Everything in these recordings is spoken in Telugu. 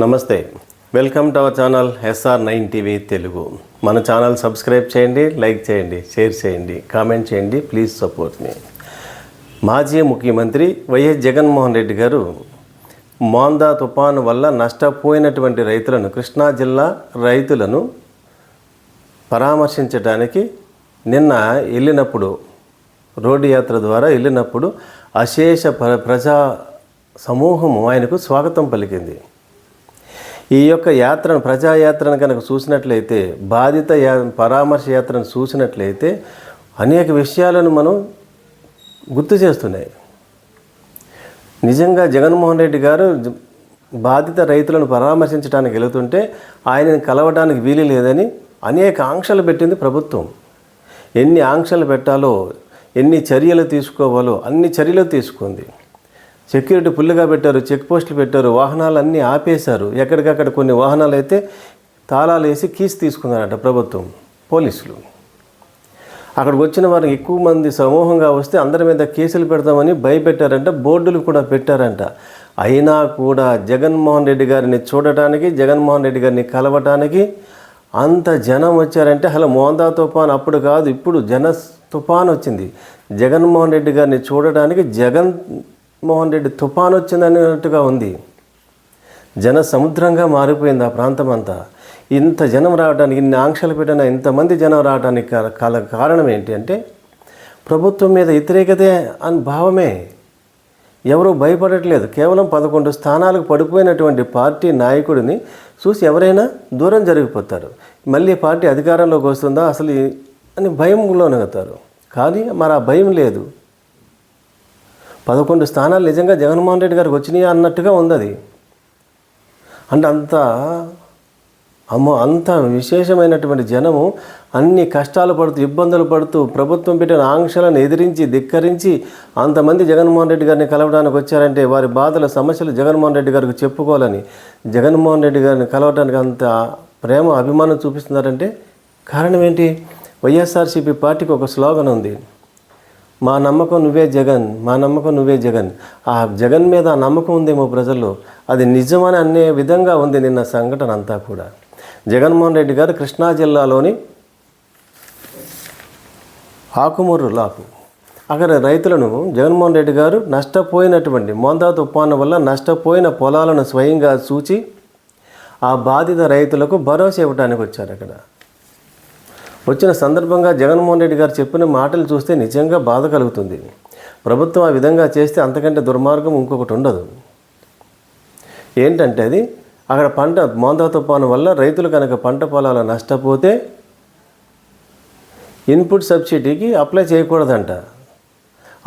నమస్తే. Welcome to our channel SR nine TV Telugu. మన ఛానల్ సబ్స్క్రైబ్ చేయండి లైక్ చేయండి షేర్ చేయండి కామెంట్ చేయండి ప్లీజ్ సపోర్ట్ మీ. మాజీ ముఖ్యమంత్రి వైఎస్ జగన్మోహన్ రెడ్డి గారు మోందా తుఫాను వల్ల నష్టపోయినటువంటి రైతులను కృష్ణా జిల్లా రైతులను పరామర్శించడానికి నిన్న వెళ్ళినప్పుడు రోడ్డు యాత్ర ద్వారా వెళ్ళినప్పుడు అశేష ప్ర ప్రజా సమూహము ఆయనకు స్వాగతం పలికింది. ఈ యొక్క యాత్రను ప్రజాయాత్రను కనుక చూసినట్లయితే బాధిత యా పరామర్శ యాత్రను చూసినట్లయితే అనేక విషయాలను మనం గుర్తు చేస్తున్నాయి. నిజంగా జగన్మోహన్ రెడ్డి గారు బాధిత రైతులను పరామర్శించడానికి వెళుతుంటే ఆయనను కలవడానికి వీలు లేదని అనేక ఆంక్షలు పెట్టింది ప్రభుత్వం. ఎన్ని ఆంక్షలు పెట్టాలో ఎన్ని చర్యలు తీసుకోవాలో అన్ని చర్యలు తీసుకుంది. సెక్యూరిటీ ఫుల్గా పెట్టారు చెక్ పోస్టులు పెట్టారు వాహనాలు అన్నీ ఆపేశారు. ఎక్కడికక్కడ కొన్ని వాహనాలు అయితే తాళాలు వేసి కీస్ తీసుకున్నారట ప్రభుత్వం పోలీసులు. అక్కడికి వచ్చిన వారికి ఎక్కువ మంది సమూహంగా వస్తే అందరి మీద కేసులు పెడతామని భయపెట్టారంట బోర్డులు కూడా పెట్టారంట. అయినా కూడా జగన్మోహన్ రెడ్డి గారిని చూడటానికి జగన్మోహన్ రెడ్డి గారిని కలవటానికి అంత జనం వచ్చారంటే అసలు మోందా తుఫాన్ అప్పుడు కాదు ఇప్పుడు జన తుఫాన్ వచ్చింది. జగన్మోహన్ రెడ్డి గారిని చూడటానికి జగన్ మోహన్ రెడ్డి తుఫాన్ వచ్చిందన్నట్టుగా ఉంది. జన సముద్రంగా మారిపోయింది ఆ ప్రాంతం అంతా ఇంత జనం రావడానికి ఇన్ని ఆంక్షలు పెట్టిన ఇంతమంది జనం రావడానికి కా- కాల కారణం ఏంటి అంటే ప్రభుత్వం మీద వ్యతిరేకతే అని భావమే. ఎవరూ భయపడట్లేదు. కేవలం పదకొండు స్థానాలకు పడిపోయినటువంటి పార్టీ నాయకుడిని చూసి ఎవరైనా దూరం జరిగిపోతారు. మళ్ళీ పార్టీ అధికారంలోకి వస్తుందా అసలు అని అని భయంలోనవుతారు కానీ మరి ఆ భయం లేదు. పదకొండు స్థానాలు నిజంగా జగన్మోహన్ రెడ్డి గారికి వచ్చినాయి అన్నట్టుగా ఉంది అది అంటే అంత అమ్మో అంత విశేషమైనటువంటి జనము అన్ని కష్టాలు పడుతూ ఇబ్బందులు పడుతూ ప్రభుత్వం పెట్టిన ఆంక్షలను ఎదిరించి ధిక్కరించి అంతమంది జగన్మోహన్ రెడ్డి గారిని కలవడానికి వచ్చారంటే వారి బాధల సమస్యలు జగన్మోహన్ రెడ్డి గారికి చెప్పుకోవాలని జగన్మోహన్ రెడ్డి గారిని కలవడానికి అంత ప్రేమ అభిమానం చూపిస్తున్నారంటే కారణం ఏంటి? వైఎస్ఆర్సీపీ పార్టీకి ఒక స్లోగన్ ఉంది. మా నమ్మకం నువ్వే జగన్ మా నమ్మకం నువ్వే జగన్. ఆ జగన్ మీద ఆ నమ్మకం ఉందేమో ప్రజల్లో అది నిజమని అనే విధంగా ఉంది నిన్న సంఘటన అంతా కూడా. జగన్మోహన్ రెడ్డి గారు కృష్ణా జిల్లాలోని ఆకుమూరు లాకు. అక్కడ రైతులను జగన్మోహన్ రెడ్డి గారు నష్టపోయినటువంటి మోందా తుఫాను వల్ల నష్టపోయిన పొలాలను స్వయంగా చూచి ఆ బాధిత రైతులకు భరోసా ఇవ్వడానికి వచ్చారు అక్కడ. వచ్చిన సందర్భంగా జగన్మోహన్ రెడ్డి గారు చెప్పిన మాటలు చూస్తే నిజంగా బాధ కలుగుతుంది. ప్రభుత్వం ఆ విధంగా చేస్తే అంతకంటే దుర్మార్గం ఇంకొకటి ఉండదు. ఏంటంటే అది? అక్కడ పంట మోందా తుఫాను వల్ల రైతులు కనుక పంట పొలాలు నష్టపోతే ఇన్పుట్ సబ్సిడీకి అప్లై చేయకూడదంట.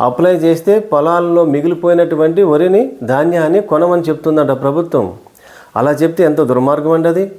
అప్లై చేస్తే పొలాల్లో మిగిలిపోయినటువంటి వరిని ధాన్యాన్ని కొనమని చెప్తుందంట ప్రభుత్వం. అలా చెప్తే ఎంత దుర్మార్గం అండి అది?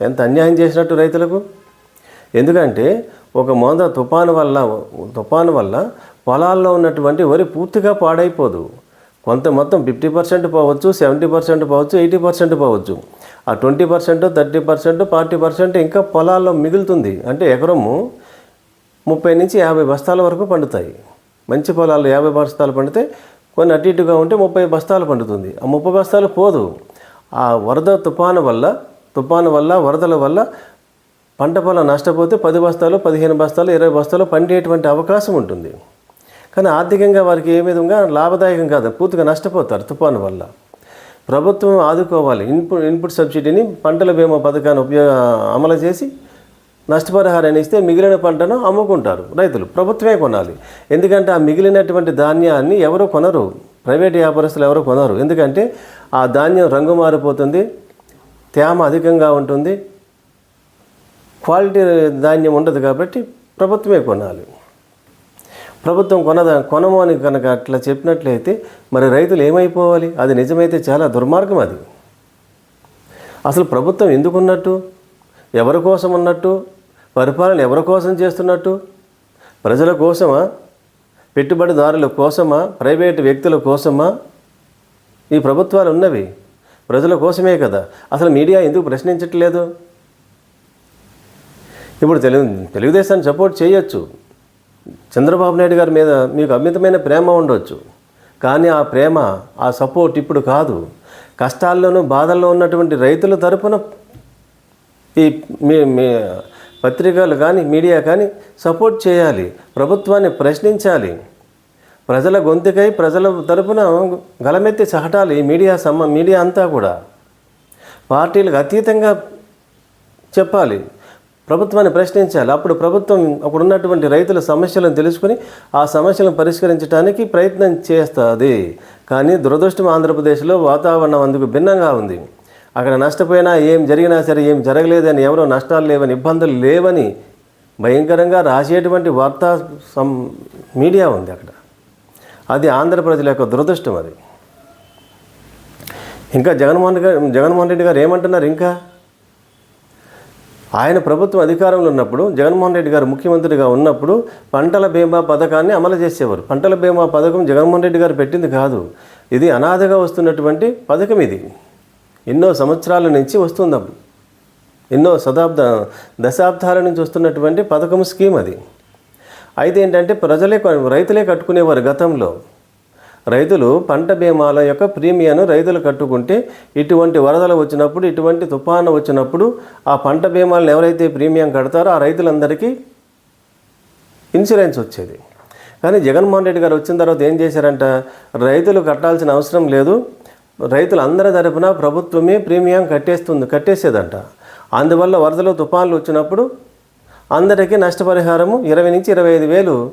ఎంత అన్యాయం చేసినట్టు రైతులకు? ఎందుకంటే ఒక మోంద తుఫాను వల్ల తుఫాను వల్ల పొలాల్లో ఉన్నటువంటి వరి పూర్తిగా పాడైపోదు. కొంత మొత్తం ఫిఫ్టీ పర్సెంట్ పోవచ్చు సెవెంటీ పర్సెంట్ పోవచ్చు ఎయిటీ పర్సెంట్ పోవచ్చు. ఆ twenty percent thirty percent forty percent ఇంకా పొలాల్లో మిగులుతుంది. అంటే ఎకరము ముప్పై నుంచి యాభై బస్తాల వరకు పండుతాయి. మంచి పొలాలు యాభై బస్తాలు పండితే కొన్ని అటు ఇటుగా ఉంటే ముప్పై బస్తాలు పండుతుంది. ఆ ముప్పై బస్తాలు పోదు. ఆ వరద తుఫాను వల్ల తుఫాను వల్ల వరదల వల్ల పంట పొలం నష్టపోతే పది బస్తాలు పదిహేను బస్తాలు ఇరవై బస్తాలు పండేటువంటి అవకాశం ఉంటుంది. కానీ ఆర్థికంగా వారికి ఏ విధంగా? లాభదాయకం కాదు పూర్తిగా నష్టపోతారు తుఫాను వల్ల. ప్రభుత్వం ఆదుకోవాలి. ఇన్పుట్ ఇన్పుట్ సబ్సిడీని పంటల బీమా పథకాన్ని ఉపయోగ అమలు చేసి నష్టపరిహారాన్ని ఇస్తే మిగిలిన పంటను అమ్ముకుంటారు రైతులు. ప్రభుత్వమే కొనాలి. ఎందుకంటే ఆ మిగిలినటువంటి ధాన్యాన్ని ఎవరు కొనరు. ప్రైవేట్ వ్యాపారస్తులు ఎవరు కొనరు. ఎందుకంటే ఆ ధాన్యం రంగు మారిపోతుంది తేమ అధికంగా ఉంటుంది క్వాలిటీ ధాన్యం ఉండదు కాబట్టి ప్రభుత్వమే కొనాలి. ప్రభుత్వం కొనద కొనము అని కనుక అట్లా చెప్పినట్లయితే మరి రైతులు ఏమైపోవాలి? అది నిజమైతే చాలా దుర్మార్గం అది. అసలు ప్రభుత్వం ఎందుకున్నట్టు? ఎవరి కోసం ఉన్నట్టు? పరిపాలన ఎవరి కోసం చేస్తున్నట్టు? ప్రజల కోసమా? పెట్టుబడిదారుల కోసమా? ప్రైవేటు వ్యక్తుల కోసమా? ఈ ప్రభుత్వాలు ఉన్నవి. ప్రజల కోసమే కదా. అసలు మీడియా ఎందుకు ప్రశ్నించట్లేదు? ఇప్పుడు తెలుగు తెలుగుదేశాన్ని సపోర్ట్ చేయొచ్చు. చంద్రబాబు నాయుడు గారి మీద మీకు అమితమైన ప్రేమ ఉండొచ్చు. కానీ ఆ ప్రేమ ఆ సపోర్ట్ ఇప్పుడు కాదు. కష్టాల్లోనూ బాధల్లో ఉన్నటువంటి రైతుల తరపున ఈ మీ మీ పత్రికలు కానీ మీడియా కానీ సపోర్ట్ చేయాలి. ప్రభుత్వాన్ని ప్రశ్నించాలి. ప్రజల గొంతుకై ప్రజల తరపున గలమెత్తి సహటాలి మీడియా సమ్మ మీడియా అంతా కూడా. పార్టీలకు అతీతంగా చెప్పాలి. ప్రభుత్వాన్ని ప్రశ్నించాలి. అప్పుడు ప్రభుత్వం అప్పుడు ఉన్నటువంటి రైతుల సమస్యలను తెలుసుకుని ఆ సమస్యలను పరిష్కరించడానికి ప్రయత్నం చేస్తుంది. కానీ దురదృష్టం ఆంధ్రప్రదేశ్లో వాతావరణం అందుకు భిన్నంగా ఉంది. అక్కడ నష్టపోయినా ఏం జరిగినా సరే ఏం జరగలేదని ఎవరో నష్టాలు లేవని ఇబ్బందులు లేవని భయంకరంగా రాసేటువంటి వార్తా సం మీడియా ఉంది అక్కడ. అది ఆంధ్ర యొక్క దురదృష్టం అది. ఇంకా జగన్మోహన్ గారు జగన్మోహన్ రెడ్డి గారు ఏమంటున్నారు ఇంకా? ఆయన ప్రభుత్వం అధికారంలో ఉన్నప్పుడు జగన్మోహన్ రెడ్డి గారు ముఖ్యమంత్రిగా ఉన్నప్పుడు పంటల బీమా పథకాన్ని అమలు చేసేవారు. పంటల బీమా పథకం జగన్మోహన్ రెడ్డి గారు పెట్టింది కాదు. ఇది అనాథగా వస్తున్నటువంటి పథకం ఇది. ఎన్నో సంవత్సరాల నుంచి వస్తుంది ఎన్నో శతాబ్ద దశాబ్దాల నుంచి వస్తున్నటువంటి పథకం స్కీమ్ అది. అయితే ఏంటంటే ప్రజలే రైతులే కట్టుకునేవారు గతంలో. రైతులు పంట బీమాల యొక్క ప్రీమియాను రైతులు కట్టుకుంటే ఇటువంటి వరదలు వచ్చినప్పుడు ఇటువంటి తుఫాను వచ్చినప్పుడు ఆ పంట బీమాలను ఎవరైతే ప్రీమియం కడతారో ఆ రైతులందరికీ ఇన్సూరెన్స్ వచ్చేది. కానీ జగన్మోహన్ రెడ్డి గారు వచ్చిన తర్వాత ఏం చేశారంట? రైతులు కట్టాల్సిన అవసరం లేదు. రైతులందరి తరపున ప్రభుత్వమే ప్రీమియం కట్టేస్తుంది కట్టేసేదంట. అందువల్ల వరదలు తుఫాన్లు వచ్చినప్పుడు అందరికీ నష్టపరిహారము ఇరవై నుంచి ఇరవై ఐదు వేలు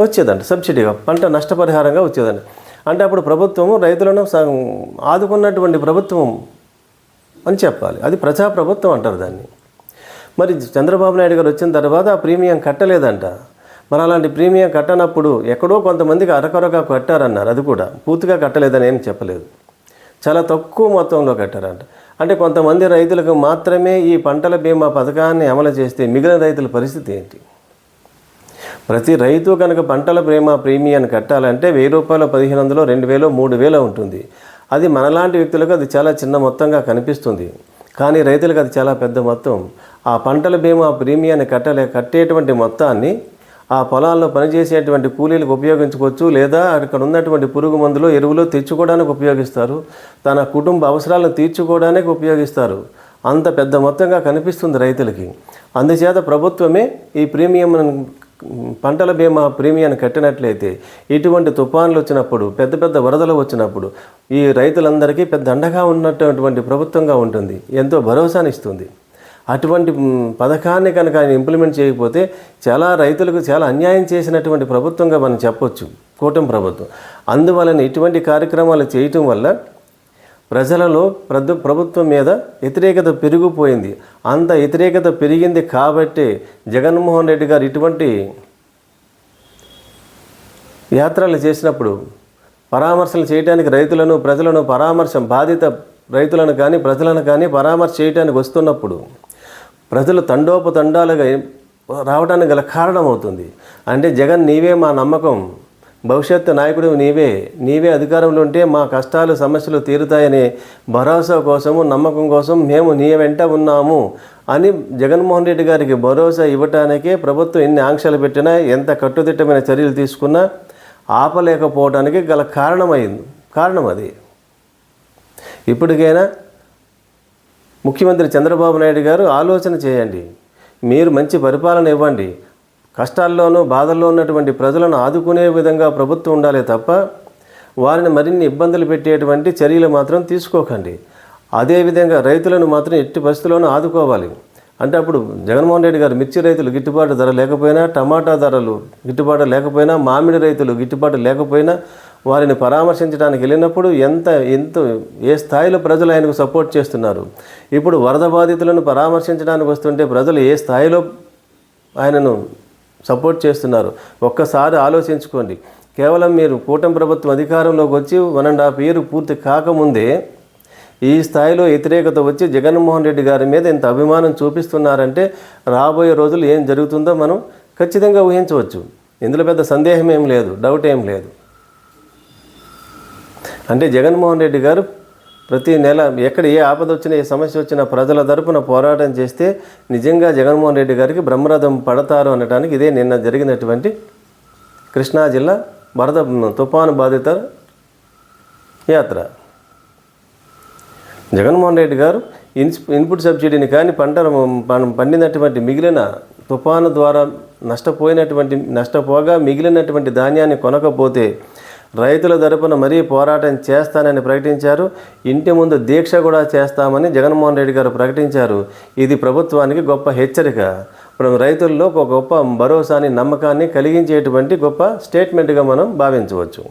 వచ్చేదంట సబ్సిడీగా పంట నష్టపరిహారంగా వచ్చేదండి అంటే అప్పుడు ప్రభుత్వము రైతులను ఆదుకున్నటువంటి ప్రభుత్వం అని చెప్పాలి. అది ప్రజాప్రభుత్వం అంటారు దాన్ని. మరి చంద్రబాబు నాయుడు గారు వచ్చిన తర్వాత ఆ ప్రీమియం కట్టలేదంట. మరి అలాంటి ప్రీమియం కట్టనప్పుడు ఎక్కడో కొంతమందికి అరకొరగా కట్టారన్నారు అది కూడా. పూర్తిగా కట్టలేదని ఏం చెప్పలేదు. చాలా తక్కువ మొత్తంలో కట్టారంట. అంటే కొంతమంది రైతులకు మాత్రమే ఈ పంటల బీమా పథకాన్ని అమలు చేస్తే మిగిలిన రైతుల పరిస్థితి ఏంటి? ప్రతి రైతు కనుక పంటల బీమా ప్రీమియాన్ని కట్టాలంటే వెయ్యి రూపాయలు పదిహేను వందలు రెండు వేలు మూడు వేలు ఉంటుంది. అది మనలాంటి వ్యక్తులకు అది చాలా చిన్న మొత్తంగా కనిపిస్తుంది. కానీ రైతులకు అది చాలా పెద్ద మొత్తం. ఆ పంటల బీమా ప్రీమియాన్ని కట్టలే కట్టేటువంటి మొత్తాన్ని ఆ పొలాల్లో పనిచేసేటువంటి కూలీలకు ఉపయోగించుకోవచ్చు. లేదా అక్కడ ఉన్నటువంటి పురుగు మందులు ఎరువులు తెచ్చుకోవడానికి ఉపయోగిస్తారు. తన కుటుంబ అవసరాలను తీర్చుకోవడానికి ఉపయోగిస్తారు. అంత పెద్ద మొత్తంగా కనిపిస్తుంది రైతులకి. అందుచేత ప్రభుత్వమే ఈ ప్రీమియం పంటల బీమా ప్రీమియాన్ని కట్టినట్లయితే ఇటువంటి తుఫాన్లు వచ్చినప్పుడు పెద్ద పెద్ద వరదలు వచ్చినప్పుడు ఈ రైతులందరికీ పెద్ద అండగా ఉన్నటువంటి ప్రభుత్వంగా ఉంటుంది. ఎంతో భరోసానిస్తుంది. అటువంటి పథకాన్ని కనుక ఆయన ఇంప్లిమెంట్ చేయకపోతే చాలా రైతులకు చాలా అన్యాయం చేసినటువంటి ప్రభుత్వంగా మనం చెప్పొచ్చు. కూటమి ప్రభుత్వం. అందువలన ఇటువంటి కార్యక్రమాలు చేయటం వల్ల ప్రజలలో ప్రదు ప్రభుత్వం మీద వ్యతిరేకత పెరిగిపోయింది. అంత వ్యతిరేకత పెరిగింది కాబట్టి జగన్మోహన్ రెడ్డి గారు ఇటువంటి యాత్రలు చేసినప్పుడు పరామర్శలు చేయడానికి రైతులను ప్రజలను పరామర్శ బాధిత రైతులను కానీ ప్రజలను కానీ పరామర్శ చేయడానికి వస్తున్నప్పుడు ప్రజలు తండోపతండాలుగా రావడానికి గల కారణం అవుతుంది అంటే జగన్ నీవే మా నమ్మకం. భవిష్యత్తు నాయకుడు నీవే. నీవే అధికారంలో ఉంటే మా కష్టాలు సమస్యలు తీరుతాయనే భరోసా కోసము నమ్మకం కోసం మేము నీ వెంట ఉన్నాము అని జగన్మోహన్ రెడ్డి గారికి భరోసా ఇవ్వటానికే ప్రభుత్వం ఎన్ని ఆంక్షలు పెట్టినా ఎంత కట్టుదిట్టమైన చర్యలు తీసుకున్నా ఆపలేకపోవడానికి గల కారణమైంది. కారణం అది. ఇప్పటికైనా ముఖ్యమంత్రి చంద్రబాబు నాయుడు గారు ఆలోచన చేయండి. మీరు మంచి పరిపాలన ఇవ్వండి. కష్టాల్లోనూ బాధల్లో ఉన్నటువంటి ప్రజలను ఆదుకునే విధంగా ప్రభుత్వం ఉండాలి తప్ప వారిని మరిన్ని ఇబ్బందులు పెట్టేటువంటి చర్యలు మాత్రం తీసుకోకండి. అదేవిధంగా రైతులను మాత్రం ఎట్టి పరిస్థితుల్లోనూ ఆదుకోవాలి. అంటే అప్పుడు జగన్మోహన్ రెడ్డి గారు మిర్చి రైతులు గిట్టుబాటు ధర లేకపోయినా టమాటా ధరలు గిట్టుబాటు లేకపోయినా మామిడి రైతులు గిట్టుబాటు లేకపోయినా వారిని పరామర్శించడానికి వెళ్ళినప్పుడు ఎంత ఎంత ఏ స్థాయిలో ప్రజలు ఆయనకు సపోర్ట్ చేస్తున్నారు? ఇప్పుడు వరద బాధితులను పరామర్శించడానికి వస్తుంటే ప్రజలు ఏ స్థాయిలో ఆయనను సపోర్ట్ చేస్తున్నారు. ఒక్కసారి ఆలోచించుకోండి. కేవలం మీరు కూటమి ప్రభుత్వం అధికారంలోకి వచ్చి వన్ అండ్ హాఫ్ ఇయర్ పూర్తి కాకముందే ఈ స్థాయిలో వ్యతిరేకత వచ్చి జగన్మోహన్ రెడ్డి గారి మీద ఇంత అభిమానం చూపిస్తున్నారంటే రాబోయే రోజులు ఏం జరుగుతుందో మనం ఖచ్చితంగా ఊహించవచ్చు. ఇందులో పెద్ద సందేహం ఏం లేదు డౌట్ ఏం లేదు. అంటే జగన్మోహన్ రెడ్డి గారు ప్రతి నెల ఎక్కడ ఏ ఆపద వచ్చినా ఏ సమస్య వచ్చినా ప్రజల తరపున పోరాటం చేస్తే నిజంగా జగన్మోహన్ రెడ్డి గారికి బ్రహ్మరథం పడతారు అనడానికి ఇదే నిన్న జరిగినటువంటి కృష్ణా జిల్లా వరద తుఫాను బాధిత యాత్ర. జగన్మోహన్ రెడ్డి గారు ఇన్పుట్ సబ్సిడీని కానీ పంట పండినటువంటి మిగిలిన తుఫాను ద్వారా నష్టపోయినటువంటి నష్టపోగా మిగిలినటువంటి ధాన్యాన్ని కొనకపోతే రైతుల తరపున మరీ పోరాటం చేస్తానని ప్రకటించారు. ఇంటి ముందు దీక్ష కూడా చేస్తామని జగన్మోహన్ రెడ్డి గారు ప్రకటించారు. ఇది ప్రభుత్వానికి గొప్ప హెచ్చరిక. ఇప్పుడు రైతుల్లో ఒక గొప్ప భరోసాని నమ్మకాన్ని కలిగించేటువంటి గొప్ప స్టేట్మెంట్గా మనం భావించవచ్చు.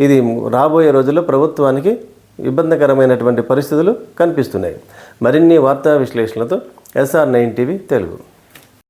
ఇది రాబోయే రోజుల్లో ప్రభుత్వానికి ఇబ్బందికరమైనటువంటి పరిస్థితులు కనిపిస్తున్నాయి. మరిన్ని వార్తా విశ్లేషణలతో ఎస్ఆర్ నైన్ టీవీ తెలుగు.